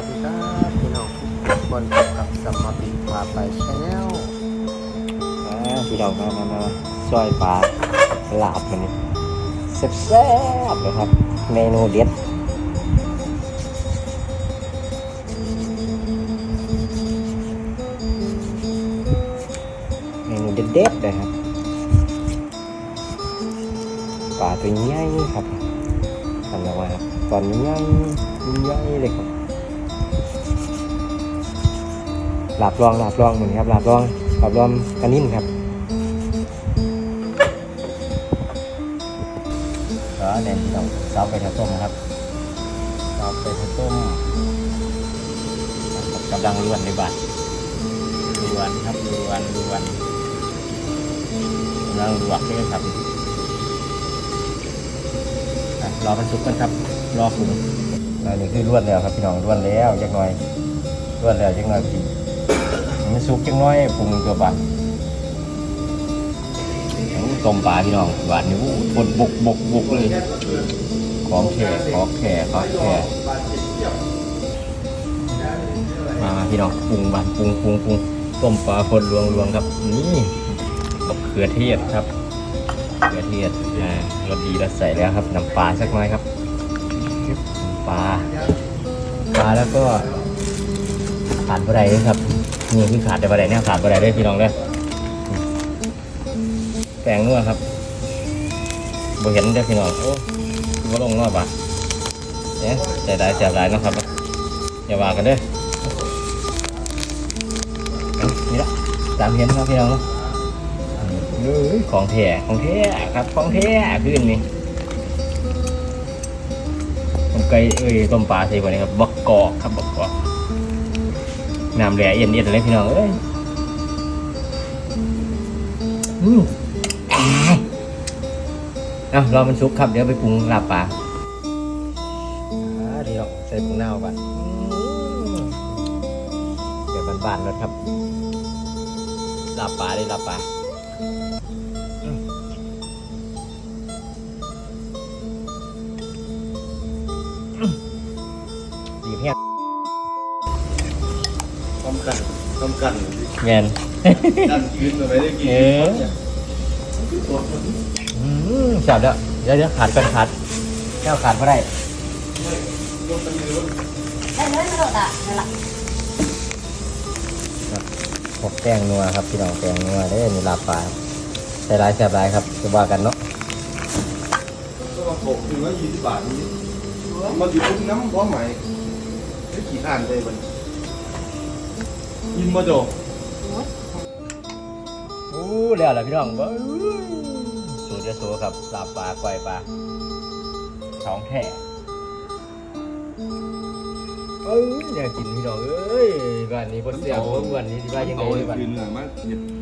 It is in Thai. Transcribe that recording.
วัสดีครับพี่น้องทุกคนพบกับสมมาปิพาไปชาแนลอ่าพี่น้องมามามาซอยปลาหลาบมันนี่แซ่บๆเลยครับ เมนูเด็ดเมนูเด็ดๆเลยครับปลาตัวใหญ่ครับทำยังไงครับตอนใหญ่ใหญ่เลยครับ หลาบรองหลาบรองเหมือนครับหลาบรองหลาบรองกระนิ่นครับก็เด่นต้องซอฟไปทาต้มนะครับซอฟไปทาต้มกำลังล้วนในบาทล้วนครับล้วนล้วนกำลังลวกด้วยครับรอมันสุกกันครับ รอปรุง อันนี้คือล้วนแล้วครับพี่น้องล้วนแล้วจักหน่อยล้วนแล้วจักหน่อยพี่มันสุกจักหน่อยปรุงตัวบาทต้มปลาพี่น้องหวานนี่บดบกบกบกเลยของแข่ของแข่ของแข่มามาพี่น้องปรุงบานปรุงปรุงปรุงต้มปลาคนลวงลวงครับ นี่บกเขือเทศครับเขือเทศอ่ารสดีแล้วใส่แล้วครับน้ำปลาสักหน่อยครับ ปลาปลาแล้วก็ขาดบะไดด้วยครับนี่คือขาดแต่บะไดเนี่ยขาดบะไดด้วยพี่น้องเลยแกงนัวครับบ่เห็นเด้พี่น้องโอ้บ่ลงเนอบ่ะเนี่ยใจได้เสียดายนะครับอย่าว่ากันเด้อนี่ละตามเห็นครับพี่น้องเนาะเอ้ยของแท้ของแท้ครับของแท้ขึ้นนี่ ไก่เอ้ยต้มปลาใส่บ่นี่ครับบักกอกครับบักกอกน้ำแหล่เย็นๆเลยพี่น้องเอ้ยอืมเอารอมันสุกครับเดี๋ยวไปปรุงลาบปลาอ่าเดี๋ยวใส่ผงเน่าก่อนเดี๋ยวบานๆแล้วครับลาบปลาได้ลาบปลา ดีแห้งทำกันทำกันแมนกันยืนไปได้กี่เอออืมจับแล้วเดี๋ยวเดี๋ยวขาดกันขาดแก้วขาดเพราะได้ได้เลยกระโดดอะนั่นแหละพวกแป้งนัวครับพี่น้องแป้งนัวได้มีลาบปลาครับใส่ลายแซ่บลายครับจะว่ากันเนาะก็มาหกถึงว่ายี่สิบบาทนี้ มาอยู่ตรงน้ำพร้อมไหมไม่กี่อ่านเลยมันยินมาโจอู้แล้วล่ะพี่น้องเบ้อสูตรจะสูครับลาบปลาไกวปลาท้องแท้เอ้ยอยากกินพี่น้องเอ้ยบ้านนี้บ่เสียบ่อ้วนนี่ที่ว่ายังไงเอาบ้านคืน